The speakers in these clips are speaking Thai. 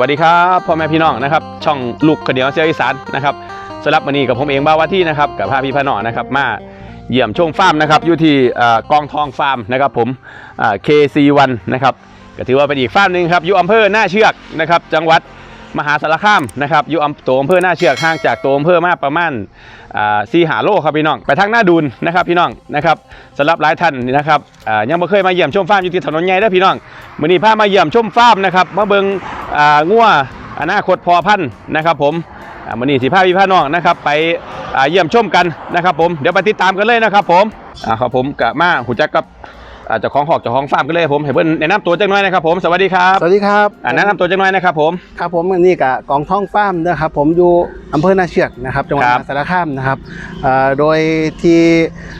วัสดีครับพ่อแม่พี่น้องนะครับ ช่องลูกขเดียวเซียวอีสานนะครับสำหรับวันนี้กับผมเองบ้าวาที่นะครับกับพาพี่พาน้องนะครับมาเยี่ยมชมฟาร์มนะครับอยู่ที่กองทองฟาร์มนะครับผม KC1 นะครับก็ถือว่าเป็นอีกฟาร์มหนึ่งครับอยู่อำเภอหน้าเชือกนะครับจังหวัด มหาสารคามนะครับอยู่อำตัวอำเภอหน้าเชือกห่างจากตัวอำเภอมาประมาณสี่หาโลครับพี่น้องไปทางหน้าดูนนะครับพี่น้องนะครับสำหรับหลายท่านนะครับยังไม่เคยมาเยี่ยมชมฟาร์มอยู่ที่ถนนใหญ่ด้อพี่น้องมือนี้พามาเยี่ยมชมฟาร์มนะครับมาเบิงอ่างัวอนาคตพอพันธุ์นะครับผมมือนี้สิพาพี่พาน้องนะครับไปเยี่ยมชมกันนะครับผมเดี๋ยวไปติดตามกันเลยนะครับผมอ่าครับผมกะมาหูจักกับ อ่าเจ้าของหอกเจ้าของฟาร์มกันเลยผมให้เพิ่นแนะนำตัวจังหน่อยนะครับผมสวัสดีครับสวัสดีครับอ่าแนะนำตัวจังหน่อยนะครับผมครับผมอันนี้กับกองท่องฟาร์มนะครับผมอยู่อำเภอนาเชือกนะครับจังหวัดครัมบหาสารคามนะครับเอ่อโดยที่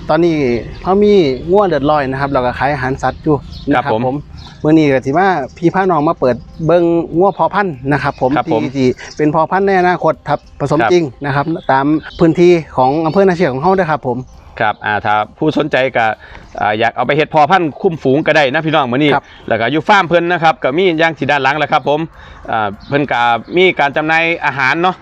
ตอนนี้เขามีง่วเดือดลอยนะครับเราก็ขายอาหารสัตว์อยู่นะครับผมเมื่อนี้ก็ถือว่าพี่พาน้องมาเปิดเบิ้งง่วพอพันธุ์นะครับ ผมครับผมที่ที่เป็นพอพันธุ์ในอนาคตครับผสมครับจริงนะครับ ตามพื้นที่ของอำเภอนาเชือกของเขาด้วยครับผม ครับอ่าถ้าผู้สนใจก็อ่าอยากเอาไปเฮ็ดพอพันธุ์คุ้มฝูงก็ได้นะพี่น้องมื้อนี้ครับ แล้วก็อยู่ฟาร์มเพิ่นนะครับก็มีอย่างที่ด้านหลังแหละครับผมอ่าเพิ่นก็มีการจำหน่ายอาหารเนาะ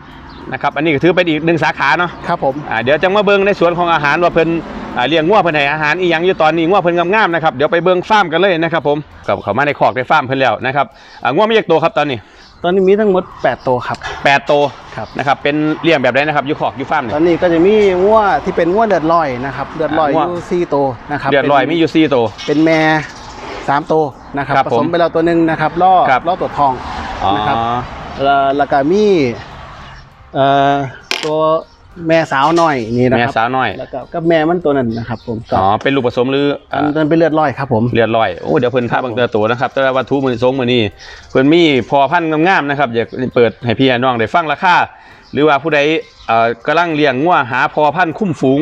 นะครับอันนี้ก็ถือเป็นอีกหนึ่งสาขาเนาะ ครับผม อ่าเดี๋ยวจะมาเบิ่งในส่วนของอาหารว่าเพิ่นอ่าเลี้ยงงัวเพิ่นให้อาหารอีหยังอยู่ตอนนี้งัวเพิ่นงามๆนะครับเดี๋ยวไปเบิ่งฟาร์มกันเลยนะครับผมก็เข้ามาในคอกในฟาร์มเพิ่นแล้วนะครับอ่างัวมีกี่ตัวครับตอนนี้ ตอนนี้มีทั้งหมด 8 ตัวครับแปดตัวครับ นะครับ เป็นเลี้ยงแบบไหนนะครับอยู่คอกอยู่ฟาร์มตนี่อนนี้ก็จะมีง่วที่เป็นง่วเดือดลอยนะครับ เดือดลอยอ่าองัวยู่สี่ตัวนะครับเดือดลอยมีอยู่สี่ตัว เป็นแม่สามตัวนะครับครับผผมสมไปแล้วตัวหนึ่งนะครับล่อครับ ล่อตัวทองอ๋อนะครับแล้วแล้วก็มีเอ่อตัว แม่สาวหน่อยนี่นะแม่ครับสาวน้อยแล้วก็กับแม่มันตัวนั้นนะครับ ผมก็อ๋อเป็นลูกผสมหรืออัอ่านนั้นเป็นเลือดลอยครับผมเรียบร้อยโอ้เดี๋ยวเพิ่นพาเบางเตอตัวนะครับแต่ว่าวัตถุมือทรงมือนี้เพิ่นมีพอพันธุ์งามๆนะครับอยากเปิดให้พี่น้องได้ฟังราคาหรือว่าผู้ใดเอ่อกำลังเลี้ยงงัวหาพอพันธุ์คุ้มฝูง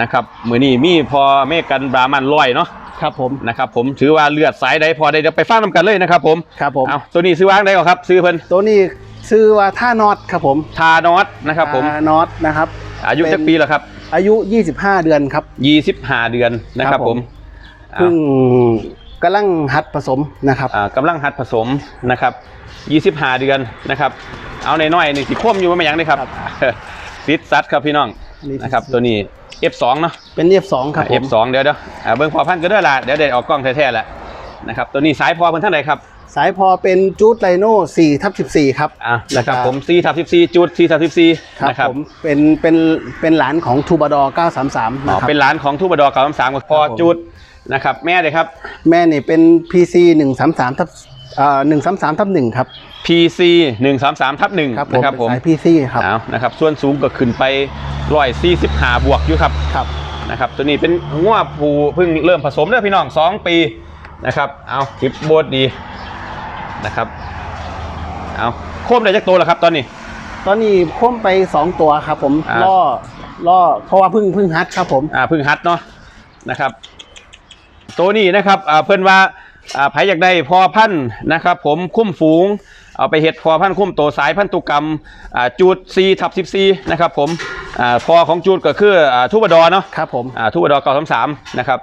นะครับมือนี้มีพอเมกันบรามันร้อยเนาะครับผมนะครับผมถือว่าเลือดสายใดพอใดเดี๋ยวไปฟังนำกันเลยนะครับผมครับผมเอาตัวนี้ซื้อวางได้ก่อนครับซื้อเพิ่นตัวนี้ ชื่อว่าท่านอตครับผมทานอสนะครับผมท่านอตนะครับ อายุเป็นจักปีแล้วครับ อายุ 25 เดือนครับ 25 เดือนนะครับครับผผมมเอาเพิ่งกำลังหัดผสมนะครับอ่ากำลังหัดผสมนะครับ25 เดือนนะครับ เอาในน้อยๆนี่สิคมอยู่ไม่ยังได้ครับฟิตซัดครับพี่น้องอันนี้นะครับตัวนี้ F2 เนาะเป็น F2 ครับผม F2 เดี๋ยวเดี๋ยวอ่าเบิ้งพอพันธุ์ก็ได้ละเดี๋ยวเดี๋ยวออกกล้องแท้ๆแหละนะครับตัวนี้สายพอเพิ่นเท่าไหร่ครับ สายพอเป็นจูดไลโน่4ทับ14 ครับอะนะครับผม4ทับ14จุด4ทับ14ครับนะครับผมเป็นเป็นเป็นหลานของทูบาดอ933อ๋อนะครับเป็นร้านของทูบดอกับสามกับพอครับผมจุดนะครับแม่เลยครับ แม่นี่เป็น PC 133ทับเอ่อ133ทับ1ครับ PC 133ทับ1ครับผมนะครับผมเป็นสาย PC ครับเอานะครับส่วนสูงก็ขึ้นไป145บวกอยู่ครับครับนะครับตัวนี้เป็นง้วผูเพิ่งเริ่มผสมเด้อพี่น้อง2ปีนะครับเอาคลิปโบดดี นะครับ เอาโค้มได้จักตัวแล้วครับตอนนี้ ตอนนี้พ่มไป2ตัวครับ ผมอ่า ล่อล่อเพราะว่าเพิ่งเพิ่งฮัดครับผม อ่าเพิ่งฮัดเนาะนะครับ ตัวนี้นะครับอ่าเพื่อนว่าอ่าไผอยากได้พอพันธุ์นะครับ ผมคุ้มฝูงเอาไปเห็ดพอพันธุ์คุ้มโตสายพันธุกรรมอ่าจูดซีทับสิบซีนะครับ ผมอ่าพอของจูดก็คืออ่าทุบดอเนาะ ครับผม อ่าทุบดอเก้าสามสามนะครับ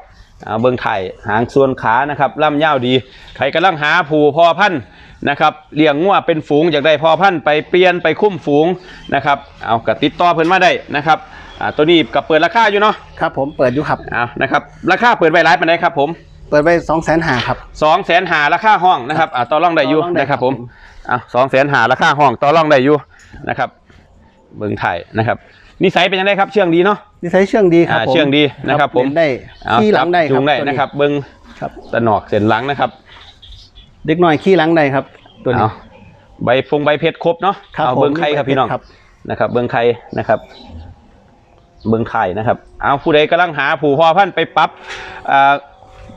อ่าเบิ้งไข่หางส่วนขานะครับล่ำยาวดีใครกำลังหาผูพอพันธุ์นะครับเลี้ยงงัวเป็นฝูงอยากได้พอพันธุ์ไปเปลี่ยนไปคุ้มฝูงนะครับเอากระติดต่อเพิ่นมาได้นะครับอ่าตัวนี้กับเปิดราคาอยู่เนาะครับผมเปิดอยู่ครับ เอานะครับราคาเปิดไว้ร้ายปานใดครับผมเปิดไป2 0 0 0 0หาครับ สองแสนหาราคาห้องนะครับอ่าต่อรองได้อยู่ต่อรองได้ นะครับผมครับผมอ่าสองแสนหาราคาห้องต่อรองได้อยู่นะครับ เบิ้งไทยนะครับนิสัยเป็นยังไงครับเชื่องดีเนาะนิสัยเชื่องดีครับอ่าผมเชื่องดีนะครับผมเล่ได้เอาขี้หลังได้คจูรับงได้ตัว นะครับ เบิ้งครับ ตะหนอกเส้นหลังนะครับเด็กน้อยขี้หลังได้ครับ ตัวนี้เอาใบพงใบเพชรครบเนาะครับเอาผมเบิ้งไข่ครับพี่น้อง ครับ นะครับเบิ้งไข่นะครับ เบิ้งไข่นะครับ เอาผู้ใดกำลังหาผู้พ่อพันธุ์ไปปรั๊บอ่า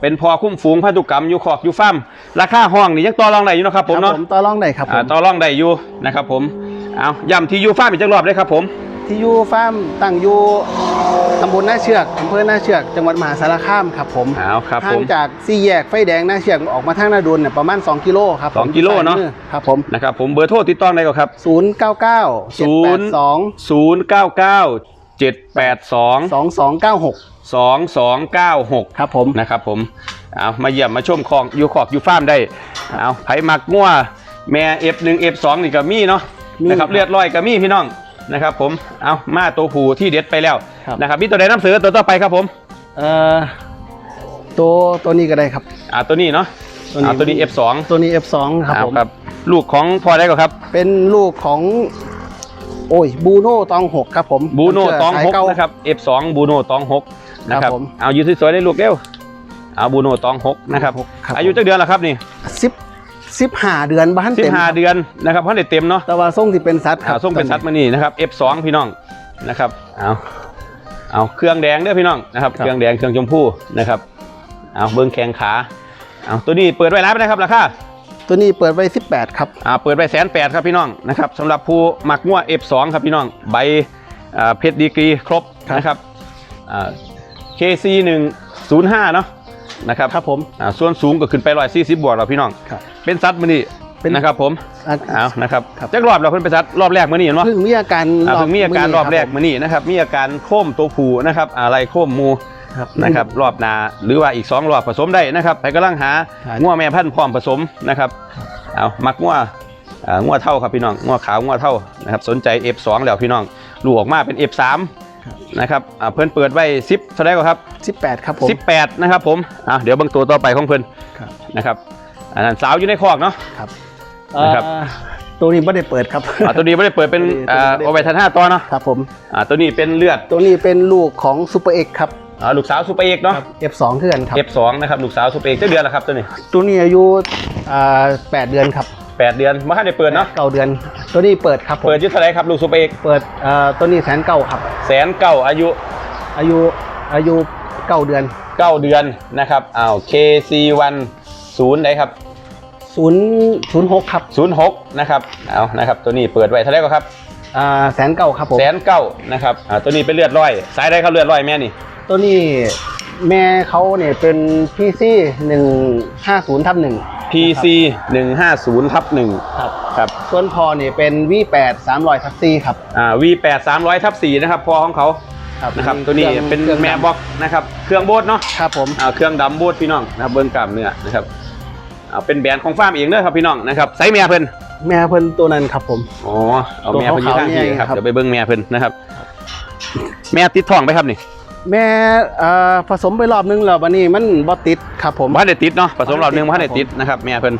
เป็นพอคุ้มฝูงพันธุกรรมอยู่ขอกอยู่ฟาร์มราคาห้องนี่ยังต่อรองได้อยู่เนาะครับผมครับเนาะผมต่อรองได้ครับผอ่าม ต่อรองได้อยู่นะครับผม เอาย้ำที่อยู่ฟาร์มอีกจักรอบเลยครับผมที่อยู่ฟาร์มตั้งอยู่ตำบลหน้าเชือกอำเภอหน้าเชือก จังหวัดมหาสารคามครับผมเอาครับผห่างม จากสี่แยกไฟแดงหน้าเชือกออกมาทางหน้าดุลเนี่ยประมาณ 2 กิโลครับสองกิโลเนอะครับผมนะครับผมเบอร์โทรติดต่อได้ก็ครับ 0 9 9 7 8 2 0 9 9 7 8 2 2 2 9 6 2 2 9 6 ครับผมนะครับผม เอามาเยี่ยมมาชมของอยู่ขอกอยู่ฟาร์มได้ เอาไผมักงัวแม่ F1 F2 นี่ก็มีเนาะมี นะครับเลือดลอยก็มีพี่น้องนะครับผมเอามาตัวผู้ที่เด็ดไปแล้วครับ นะครับมีตัวใดน้ำเสือตัวต่อไปครับผมเอ่อตัวตัวนี้ก็ได้ครับ อ่าตัวนี้เนาะตัวนี้ อ่าตัวนี้ F2 ตัวนี้ F2 ครับอ่าผม ครับลูกของพ่อได้ก็ครับ เป็นลูกของ โอ้ยบูโน่ตองหกครับผมบูโน่เชื่ตองสายหกเานะครับ F2 บูโน่ตองหกนะครับผม เอายืนสวยๆได้ลูกเร็วเอาบูโน่ตองหกนะครับครับอายุจักเดือนละครับนี่สิบ สิบห้าเดือนบ้านสิบเต็มห้าเดือนนะครับเพราะเด็เต็มเนาะแต่ว่าส่งที่เป็นสัตว์ครัอ่าบส่งเป็นสัตว์มานี่นะครับ F2 พี่น้องนะครับเอาเอาเครื่องแดงเด้อพี่น้องนะครับเครื่องแดงเครื่องชมพูนะครับเอาเบิ้งแข้งขาเอาตัวนี้เปิดไว้ร้านไปนะครับราคาตัวนี้เปิดไว้ 18 ครับอ่าเปิดไปแสนแปดครับพี่น้องนะครับสำหรับผู้มักมั่ว F2 ครับพี่น้องใบอ่าเพชรดีกรีครบครับนะครับอ่า KC 105 เนาะ นะครับครับผมอ่าส่วนสูงก็ขึ้นไปร้อยสี่สิบบวกแล้วพี่น้อง ครับ เป็นซัดมือนี่เป็น นะครับผมอะเอานะครับครับ จักรอบเราเพิ่นไปซัดรอบแรกมือนี่เห็นปะเพิ่งมีอาการอ่าเพิ่งมีอาการรอบแรกคมือนี่นะครับมีอาการโค้มตัวผูนะครับอะไรโค้มหมูครับ นะครับรอบหนาหรือว่าอีกสองรอบผสมได้นะครับไปกำลังหาครับงัวแม่พันธุ์พร้อมผสมนะครับเอามักงัวอ่างัวเท่าครับพี่น้องงัวขาวงัวเท่านะครับสนใจ F2 แล้วพี่น้องลูกออกมาเป็น F3 นะครับอ่าเพิ่นเปิดไว้10เท่าไหร่ก็ครับ18 ครับผม 18นะครับผมอะเดี๋ยวเบิ่งตัวต่อไปของเพิ่นครับ นะครับอันนั้นสาวอยู่ในคอกเนาะ ครับนะครับ เอ่อตัวนี้ไม่ได้เปิดครับ อ่าตัวนี้ไม่ได้เปิดเป็นตัวนี้อ่าตัวนี้โอเวทันห้าตัวเนาะครับผม อ่าตัวนี้เป็นเลือดตัวนี้เป็นลูกของซูเปอร์เอ็กครับ อ่าลูกสาวซูเปอร์เอกเนาะ F2 เพื่อนครับ F2 นะครับลูกสาวซูเปอร์เอกเจ้าเดือนละครับตัวนี้ ตัวนี้อายุอ่า8เดือนครับ แปดเดือนมาให้ได้เปิดเนาะเก้าเดือน ตัวนี้เปิดครับผมเปิดอยุทธอะไรครับลูกซูเปอร์เอกเปิดเอ่อตัวนี้แสนเก้าครับแสนเก้าอายุอายุอายุเก้าเดือนเก้าเดือนนะครับอ้าว KC1 ศูนย์ไหนครับศูนย์ศูนย์หกครับศูนย์หกนะครับเอานะครับตัวนี้เปิดไว้เท่าไหร่ก็ครับอ่าแสนเก้าครับผมแสนเก้านะครับอ่าตัวนี้เป็นเลือดร้อย สายได้ครับเลือดร้อยแม่นี่ ตัวนี้แม่เขาเนี่ยเป็นพีซีหนึ่งห้าศูนย์ทับหนึ่ง PC 150ทับ1ครับครับส่วนพอเนี่ยเป็น V8 300ทับ4ครับอ่า V8 300ทับ4นะครับพอของเขาครับนะครับตัวนี้ครื่องเป็นครื่องแม่บล็อกนะครับเครื่องโบดเนาะครับผมอ่าเครื่องดำโบดพี่น้องนะครับเบิ้งกล้ามเนื้อนะครับอ่าเป็นแบรนด์ของฟาร์มเองเด้อครับพี่น้องนะครับไซส์แม่เพิ่นแม่เพิ่นตัวนั้นครับผมอ๋อเอาแม่เพิ่นอยู่ทางตัวที่ขาวๆครับเนี่ยครับเดี๋ยวไปเบิ้งแม่เพิ่นนะครับ แม่ติดท้องไปครับนี่ แม่เอ่อผสมไปรอบนึงแล้ววันนี้มันบ่ติดครับผมบ้านเด็ดติดเนาะผสมรอบหนึงบ่บ้านได้เด็ดติติดดนะครับแม่เพิ่น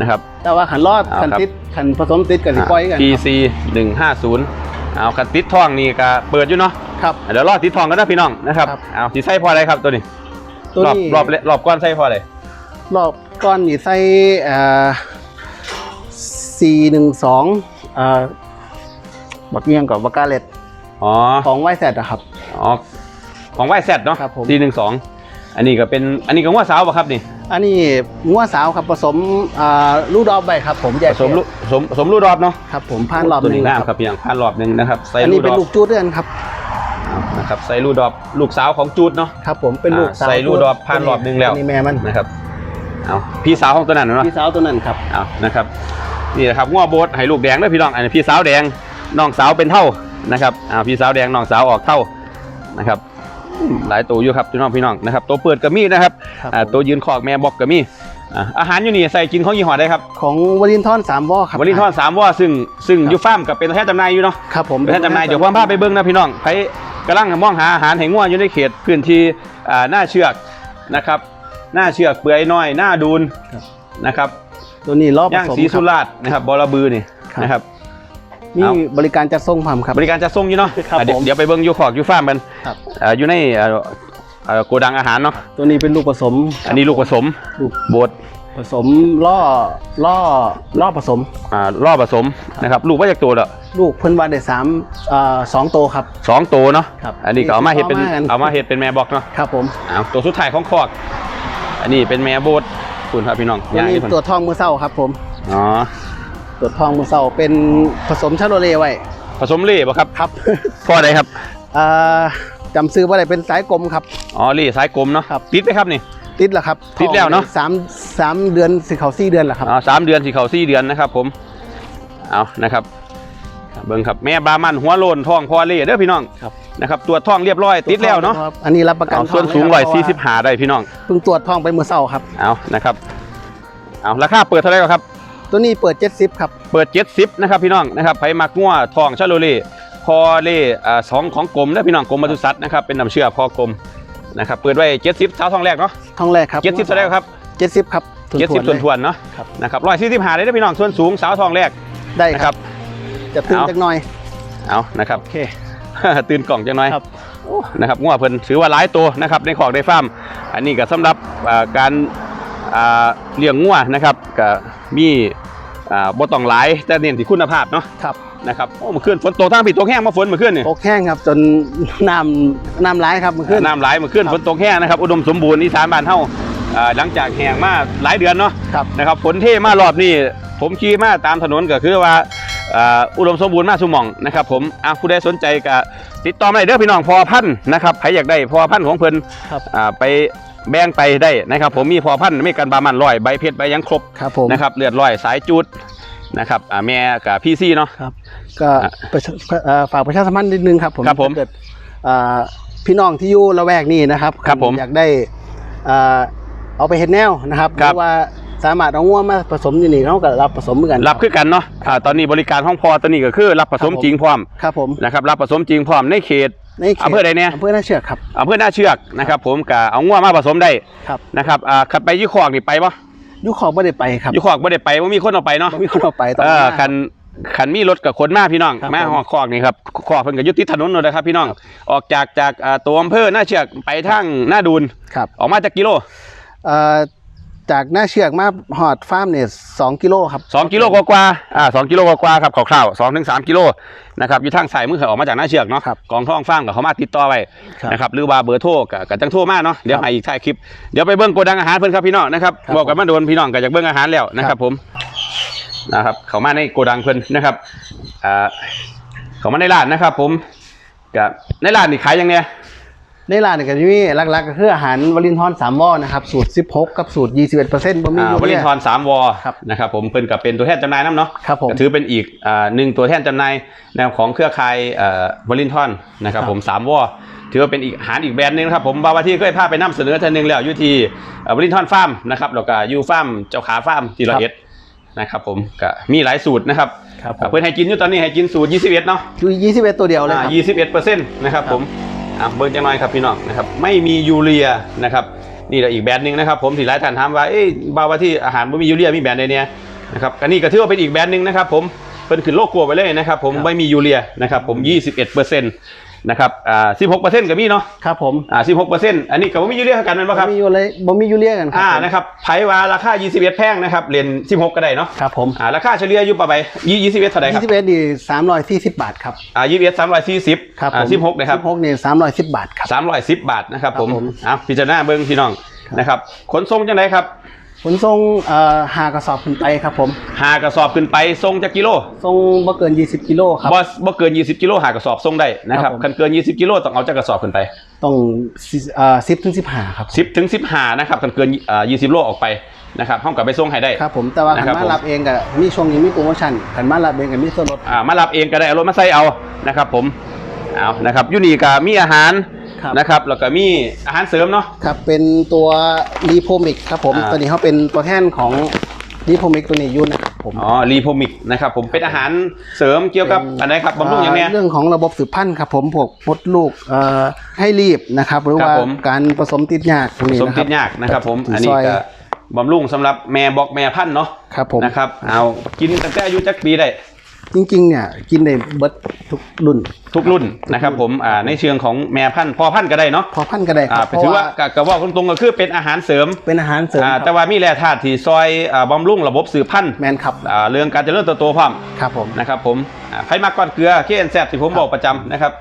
นะครับ แต่ว่าขันรอดเอาขันครับ ติดขันผสมติดกันสิปล่อยกัน PC 150เอาคันติดท้องนี่ก็เปิดอยู่เนาะครับ เดี๋ยวรอติดท้องกันนะพี่น้องนะครับครับ เอาสิใส่พออะไรครับตัวนี้ตัวรอบนี้รอบเลรอบก้อนใส่พออะไรรอบก้อนนี่ใส่เอ่อสี่หนึ่งสองเอ่อบักเมียงกับบักกาเลตอ๋อของไวแซดอะครับ อ๋อ ของไหวแซดเนาะครับผมทีหนึ่งสองอันนี้ก็เป็นอันนี้ก็ว่าสาวป่ะครับนี่อันนี้งัวสาวครับผสมอ่าลูกดอกใบครับ ผมแยผกสมลูกผสมผสมลูกดอบเนาะครับผมผ่านรอบตัวหนึนี้งน้ำคครัรับบพี่น้องผ่านรอบหนึ่งนะครับใส่อันลูนี้กเป็ดนอบลูกจูดเดือนครับเอานะครับใส่ลูกดอบลูกสาวของจูดเนาะ ครับ ผมเป็นลูกอ่าสาวใส่ลูกดอกผ่านรอบหนึ่งแล้วอันี่แม่มันนะครับเอาพี่สาวของตัวนั้นเนาะ พี่สาวตัวนั้นครับ เอานะครับนี่นะครับง้อโบดให้ลูกแดงด้วยพี่น้องอันนี้พี่สาวแดงน้องสาวเป็นเท่านะครับอ่าพี่สาวแดงน้องสาวออกเท่านะครับอืม หลายตัวอยู่ครับพี่น้องพี่น้องนะครับตัวเปิดก็มีนะครับครับอ่าผมตัวยืนคอกแม่บอกก็มีอ่าอาหารอยู่นี่ใส่กินของยี่ห้อได้ครับของวลินทอนสามวอครับวลินทอนสามว่าซึ่งซึ่งอยูฟาร์มกับเป็นตัวแทนจำหน่ายอยู่เนาะ ครับผมตัวแทนจำหน่ายเดี๋ยวพ่อพาไปเบิ้งนะพี่น้องใครกำลังมองหาอาหารให้ง่วอยู่ในเขตพื้นที่อ่าหน้าเชือกนะครับหน้าเชือกเปื่อยน้อยหน้าดูนนะครับตัวนี้รอบผย่างสมสีสุครับ ราษฎร์นะครับบอระบือนี่ครับ นะครับ มีเอาบริการจัดส่งพร้อมครับ บริการจะส่งอยู่เนาะครับอะเดี๋ยวผมเดี๋ยวไปเบิ้งอยู่ขอกอยู่ฟาร์มกันครับ อ่าอยู่ในอ่าอ่าโกดังอาหารเนาะ ตัวนี้เป็นลูกผสมอันนี้ลูกผสมลูกโบดผสมล่อล่อล่อผสม อ่ารอบผสมนะครับ ลูกว่าจากตัวละลูกเพิ่นว่าได้สามอ่าสองโตวครับ สองตัวเนาะ ครับอันนี้ก็เอามาเห็ดเป็น เอามากัน เอามาเห็ดเป็นแม่บอกเนาะครับผมเอาตัวสุดท้ายของคอก อันนี้เป็นแม่โบดคุณครับพี่น้องตัวย่างนี้นี่คนตัวทองมือเศร้าครับผม อ๋อ ตัวทองมือเศร้าเป็นผสมชาโลเลไว้ ผสมเล่บ่ครับครับ พ่อใดครับ อ่าจำซื้อว่าได้เป็นสายกลมครับ อ๋อเล่สายกลมเนาะครับ ติดไหมครับนี่ ติดแล้วครับติดแล้วเนอะ สามสามเดือนสิเขาสี่เดือนแล้วครับ อ๋อสามเดือนสี่เขาสี่เดือนนะครับผม เอานะครับ เบิ่งครับแม่บามันหัวโลนท้องพอเล่เด้อพี่น้องครับ นะครับตรวจท้องเรียบร้อยติดแล้วเนาะครับอันนี้รับประกันเอาส่วนทสูงเลร้อยคบสี่สิบเพราะหาได้พี่น้องว่าเพิ่งตรวจทองไปเมื่อเช้าครับ เอานะครับ เอาราคาเปิดเท่าไหร่ครับ ตัวนี้เปิด 70 ครับ เปิด 70 นะครับพี่น้องนะครับไผมักงัวทองชาโลเล่พอเล่อ่าสองของกรมนะพี่น้องกรมปศุสัตว์นะครับเป็นน้ำเชื่อพอกรมนะครับเปิดไว้70เท้าทองแรกเนาะทองแรกครับ70เท่าไหร่ครับ 70 ครับ70ๆทวนทวนๆเนาะครับนะครับ145ได้เด้อพี่น้องส่วนสูงสาวทองแรกได้นะคครัรับบจะตึงเอาจักหน่อยเอานะครับโอเคตื่นกล่องจังหน่อยครับนะครับงัวเพิ่นถือว่าหลายตัวนะครับในขอกในฟาร์มอันนี้ก็สำหรับอ่าการอ่า เลี้ยงงัวนะครับก็มีอ่าบ่ต้องหลายแต่เน้นที่คุณภาพเนาะครับนะครับโอ้เมื่อคืนฝนตกทางผิดตกแห้งมาฝนเมื่อคืนนี่ตกแห้งครับจนน้ำน้ำร้ายครับมันขึ้นน้ำไหลเมื่อคืนครับฝนตกแห้งนะครับอุดมสมบูรณ์อีสานบ้านเฮาอ่าหลังจากแห้งมาหลายเดือนเนาะครับนะครับฝนเทมารอบนี้ผมขี่มาตามถนนก็คือว่าอ่าอุดมสมบูรณ์มากสุหมองนะครับผมอะผู้ใดสนใจก็ติดต่อมาได้เด้อพี่น้องพอพันธุ์นะครับใครอยากได้พอพันธุ์ของเพิ่นครับอ่าไป แบ่งไปได้นะครับ ผมมีพอพันธุ์มีกันบามันร้อยใบเพชรใบยังครบครับผมนะครับเลือดร้อยสายจูดนะครับอ่าแม่กับพี่ซี่เนาะ ครับ ก็อะประชาเอ่อฝากประชาสัมพันธ์นิดนึงครับผมครับผมถ้าเกิดอ่าพี่น้องที่อยู่ละแวกนี้นะครับครับผมอยากได้อ่าเอาไปเห็ดแนวนะครับหครับ รือว่าสามารถเอางัวมาผสมอยู่นี่เขาก็รับผสมเหมือนกัน รับคือกันเนาะอ่าตอนนี้บริการห้องพอตัวนี้ก็คือ รับผสมครับผม จริงพร้อมครับผม นะครับรับผสมจริงพร้อมในเขต ในขตอำเภอใดเนี่ยอำเภอหน้าเชือกครับอำเภอหน้าเชือกนะครับ ผมก็เอางัวมาผสมได้ครับนะครับอ่าขัดไปยี่ขอกนี่ไปปะยุคของไม่ได้ไปครับยี่ขอกไม่ได้ไปว่ามีคนเอาไปเนาะบ่มีคนเอาไปตอนเออมาคันคันมีรถกับคนมาพี่น้องครับมาผมหอคอกนี่ครับคอกเพิ่นก็อยุติดถนนเลยนะครับ พี่น้องออกจากจากอ่าตัวอำเภอหน้าเชือกไปทางหน้าดูนครับออกมาจากกิโลเอ่อ จากหน้าเชือกมาหอดฟาร์มเนี่ยสองกิโลครับสองกิโลกว่าๆอ่าสองกิโลกว่าๆครับคร่าวๆสองถึงสามกิโลนะครับอยู่ทางสายมือเขาออกมาจากหน้าเชือกเนาะครับกองท่องฟาร์มกับเขามาติดต่อไว้ครับนะครับหรือว่าเบอร์โทรกับกับจังโทรมาเนาะเดี๋ยวครับให้อีกท้ายคลิปเดี๋ยวไปเบิ้งโกดังอาหารเพิ่นครับพี่น้องนะครับครับบอกกันมาโดนพี่น้องก็จากเบิ้งอาหารแล้วนะคครัรับบผมนะครับเขามาในโกดังเพิ่นนะครับอ่าเขามาในร้านนะครับ ผมกับในร้านนี่ขายยังไง ในร้านเนี่ยก็จะมีหลักๆก็คืออาหารวลินทรสามหม้อนะครับสูตร 16 กับสูตร 21%บ่มีอ่าอยู่วลินทรสามวอครับนะครับผมเพิ่นกับเป็นตัวแทนจำหน่ายน้ำเนาะครับผมก็ถือเป็นอีกอ่าหนึ่งตัวแทนจำหน่ายแนวของเครือข่ายเอ่อวลินทอนนะครับครับผมสามวอถือว่าเป็นอีกอาหารอีกแบรนด์หนึงนะครับผมบาวาที่เคยพาไปนำเสนอเท่านึงแล้วอยู่ที่วลินทอนฟาร์มนะครับแล้วก็อยู่ฟาร์มเจ้าขาฟาร์มที่ร้อยเอ็ดนะครับผมก็มีหลายสูตรนะครับครับผอ่ามเพื่อนให้กินอยู่ตอนนี้ให้กินสูตร 21เนาะอยู่21 ตัวเดียวเลยครับยี่สิบเอ็ดเปอร์เซ็นต์นะครับครับผม อะเบิ่งจังหน่อยครับพี่น้องนะครับไม่มียูเรียนะครับนี่แหละอีกแบรนด์หนึ่งนะครับผมที่หลายท่านถามว่าเอ๊ะบาวาที่อาหารไม่มียูเรียมีแบรนด์ใดเนี่ยนะครับอันนี้ก็ถือว่าเป็นอีกแบรนด์หนึ่งนะครับผมเป็นขึ้นโลโก้ไปเลยนะครับผมครับไม่มียูเรียนะครับผม 21เปอร์เซ็นต์ นะครับอ่า16เปอร์เซ็นต์ก็มีเนาะครับผมอ่า16เปอร์เซ็นต์อันนี้ก็บ่มียูเรียเท่ากันแม่นบ่ครับบ่มีอยู่เลยบ่มีอยู่เรียกันครัอ่าผมนะครับไผว่าราคา21แพงนะครับเหรียญ16ก็ได้เนาะครับผมอ่าราคาเฉลี่ยอยู่ประมาณ21เท่าไหร่ครับ21นี่340บาทครับอ่า21 340ครับอ่าผม16นะครับ16นี่310บาทครับสามร้อยสิบบาทนะครับผมครับผมเอาพิจารณาเบิ้งพี่น้องนะครับขนส่งจังไดครับ ขนส่งเอ่อหากระสอบขึ้นไปครับผมหากระสอบขึ้นไปส่งจากกิโลส่งบ่เกิน 20 กิโลครับบ่บ่เกิน 20 กิโลหากระสอบส่งได้นะครับครับผม คันเกิน 20 กิโลต้องเอาจากกระสอบขึ้นไป ต้องสิเอ่อ10ถึง15ครับ 10ถึง15นะครับคันเกินอ่า20 โลออกไปนะครับห้องกลับไปส่งให้ได้ ครับผมแต่ว่านะขันครับมาผม รับเองก็มีช่วงนี้มีโปรโมชั่นขันมารับเองก็มีส่วนลด อ่ามารับเองก็ได้เอารถมาใส่เอานะครับผมเอานะครับอยูนี่ก็มีอาหาร ครับ นะครับแล้วก็มีอาหารเสริมเนาะ ครับเป็นตัวรีโพมิกครับผมอ่า ตัวนี้เขาเป็นตัวแทนของรีโพมิกตัวนี้อยุ่นะครับผมอ๋อรีโพมิกนะครับผมเป็นอาหารเสริมเกี่ยวกับเป็นอันไหนครับบำรุงอย่างเนี้ย เรื่องของระบบสืบพันธุ์ครับผมพวกมดลูกเอ่อให้รีบนะครับหรือครับว่าผม การผสมติดยากตรงนี้สมนะคติรับ ดยากนะครับผมที่อันนี้ซอย ก็บำรุงสำหรับแม่บอกแม่พันธุ์เนาะครับผม นะครับเอากินตั้งแต่อายุจักปีได้ จริงๆเนี่ยกินได้เบิดทุกรุ่น ทุกรุ่นนะครับผมอ่าในเชิงของแม่พันธุ์พ่อพันธุ์ก็ได้เนาะพอพันธุ์ก็ได้คอ่ารับเพราะถือว่าว่าก็ก็ว่าตรงๆก็คือเป็นอาหารเสริมเป็นอาหารเสริมอ่าคแต่รับว่ามีแร่ธาตุที่ซอยอ่าบำรุงระบบสืบพันธุ์แมนครับอ่าเรื่องการเจริญเติบโตพร้อมครับผมนะครับผมอ่าไผมาก่อนเกลือเคเอ็นแซที่ผมบอกประจำนะครับ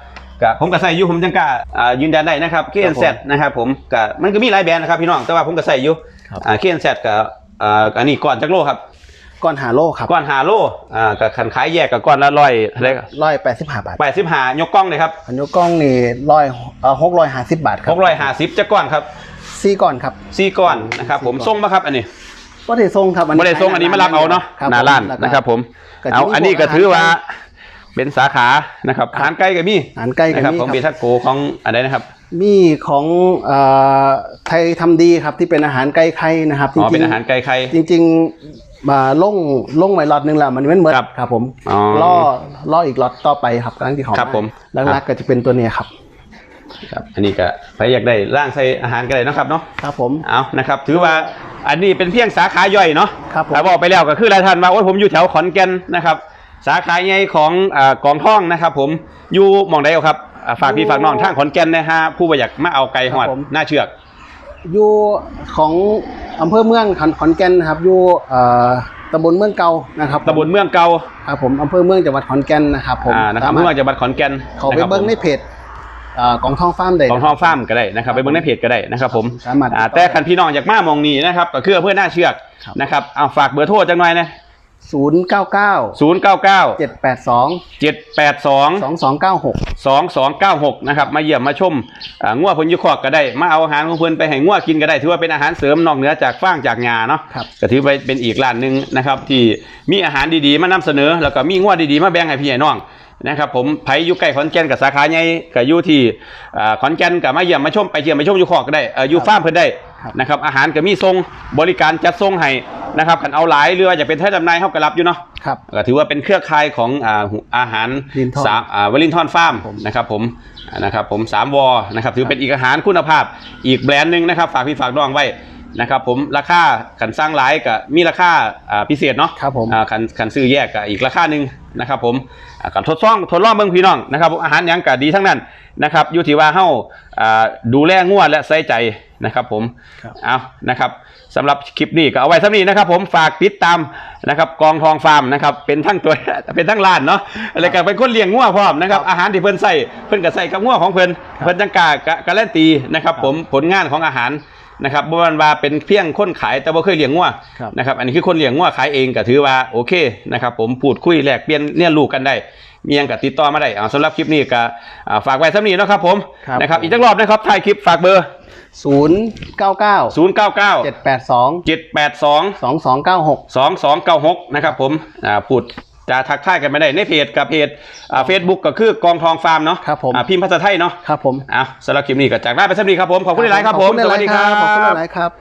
ก็ผมก็ใส่อยู่ผมจังกล้าอ่ายืนยันได้นะครับเคเอ็นแซนะครับผมก็มันก็มีหลายแบรนด์นะครับพี่น้องแต่ว่าผมก็ใส่อยู่ครับอ่าเคเอ็นแซกับอ่าอันนี้ก่อนจักโลครับ ก้อนหาโลครับก้อนหาโลอ่ากับขันขายแยกกับก้อนละร้อยอะไรร้อยแปดสิบห้าบาทแปดสิบหายกกล้องเลยครับอันนี้กล้องนี่ร้อยเอ่อหกร้อยห้าสิบบาทครัหกร้อยห้าสิบจะก้อนครับสี่ก้อนครับสี่ก้อนนะครับผมสี่ก้อนส่งมาครับอันนี้ก็ได้ส่งครับไม่ได้ส่งอันนี้มารับเอาเนาะครับหน้าร้านแล้วก็นะครับ ผมก็จะเอามีอันนี้ก็พวกถือว่าอาหารเป็นสาขานะครับอาหารไก่กับมีอาหารใกล้กันนะครับนี่ของคเบรับทัโกของอะไรนะครับ มีของเอ่อไทยทำดีครับที่เป็นอาหารไก่ไข่นะครับอ๋อจริงๆเป็นอาหารไก่ไข่จริง มาลงลงไว้ล็อตหนึงแล้วมันไม่เหมือนครับครับผมอ๋อล่อล่ออีกล็อตต่อไปครับกำลังที่ของครับผม หลักๆก็จะเป็นตัวเนี้ยครับ ครับ อันนี้ก็ใครอยากได้ร่างใส่อาหารก็ได้เนาะครับเนาะ ครับผม เอานะครับ ถือว่าอันนี้เป็นเพียงสาขาย่อยเนาะครับผมแต่บอกไปแล้วก็คือหลายท่านว่าโอ้ยผมอยู่แถวขอนแก่นนะครับ สาขาใหญ่ของอ่ากองท่องนะครับ ผม อยู่หมองใดเอาครับอ่าฝากพี่ฝากน้องทางขอนแก่นนะฮะผู้บ่อยากมาเอาไก่หอดหน้าเชือก อยู่ของอำเภอเมืองขอนขอนแก่นนะครับอยู่เอ่อตำบลเมืองเก่านะครับผมตำบลเมืองเก่าครับผมอำเภอเมืองจังหวัดขอนแก่นนะครับผมอ่านะครับสาเมืมารองถจังหวัดขอนแก่นเขาไปนะครับเบิ้งในเพจเอ่อกองท่องฟาร์มได้ของทองฟาร์มก็ได้นะครับไปเบิ่งในเพจก็ได้นะครับผมสามารถอ่าแต่คันพี่น้องอยากมามองนี้นะครับก็คือเพื่อหน้าเชือกครับนะครับเอาฝากเบอร์โทรจังหน่อยนะ ศูนย์เก้าเก้าศูนย์เก้าเก้าเจ็ดแปดสองเจ็ดแปดสองสองสองเก้าหกสองสองเก้าหกนะครับ มาเยี่ยมมาชมอ่างัวเพิ่นอยุคอกก็ได้ มาเอาอาหารของเพิ่นไปให้งัวกินก็ได้ ถือว่าเป็นอาหารเสริมนอกเหนือจากฟางจากงาเนาะครับก็ถือไปเป็นอีกร้านหนึ่งนะครับ ที่มีอาหารดีๆ มานำเสนอ แล้วก็มีงัวดีๆ มาแบ่งให้พี่ให้น้องนะครับผมไผอยู่ใกล้ขอนแก่นกับสาขาใหญ่ก็อยู่ที่อ่าขอนแก่นก็มาเยี่ยมมาชมไปเยี่ยมมาชมอยู่คอกก็ได้เอ่ออยู่ฟาร์มเพิ่นได้ ครับ นะครับอาหารก็มีทรงบริการจัดส่งให้นะครับคันเอาหลายหรือว่าจะเป็นไทยจำหนายเฮาก็รับอยู่เนาะครับ ก็ถือว่าเป็นเครือข่ายของอ่าหุอาหารลินทอนสามอ่าวลินทอนฟาร์มผมนะครับผมอ่านะครับผมสามวอนะครับถือเป็นอีกอาหารคุณภาพอีกแบรนด์หนึ่งนะครับฝากพี่ฝากน้องไว้นะครับผมราคาขันสร้างหลายก็มีราคาอ่าพิเศษเนาะครับผม อ่าขันขันซื้อแยกก็อีกราคาหนึ่งนะครับผมอ่าก็ทดลองทดลองเบิ่งพี่น้องนะครับผมอาหารหยังก็ดีทั้งนั้นนะครับอยู่ที่ว่าเฮาอ่าดูแลงัวและใส่ใจ นะครับผมครับเอานะครับสำหรับคลิปนี้ก็เอาไว้สำนี้นะครับผมฝากติดตามนะครับกองทองฟาร์มนะครับเป็นทั้งตัวเป็นทั้งร้านเนาะแล้วก็เป็นคนเลี้ยงงัวพร้อมนะครับอาหารที่เพิ่นใส่เพิ่นก็ใส่กับงัวของเพิ่นเพิ่นจังกล้ากะการันตีนะครับผมผลงานของอาหารนะครับบ่ว่าว่าเป็นเพียงคนขายแต่บ่เคยเลี้ยงงัวครับนะครับอันนี้คือคนเลี้ยงงัวขายเองก็ถือว่าโอเคนะครับผมพูดคุยแลกเปลี่ยนเรียนรู้กันได้มีหยังก็ติดต่อมาได้เอาสำหรับคลิปนี้ก็อ่าฝากไว้สำนี้เนาะครับผมครับนะครับอีกจักรอบนะครับท้ายคลิปฝากเบอร์ ศูนย์เก้าเก้า099เจ็ดแปดสอง782สองสองเก้าหก2296นะครับผมอ่าพูดจะทักทายกันไม่ได้ในเพจกับเพจอ่าเฟซบุ๊กก็คือกองทองฟาร์มเนาะครับผมอ่าพิมพ์ภาษาไทยเนาะครับผมอะสำหรับคลิปนี้ก็จากลาไปสักนีครับผมขอบคุณหลายๆครับผมขอณสวัสดีครับขอบคุณหลายๆครับ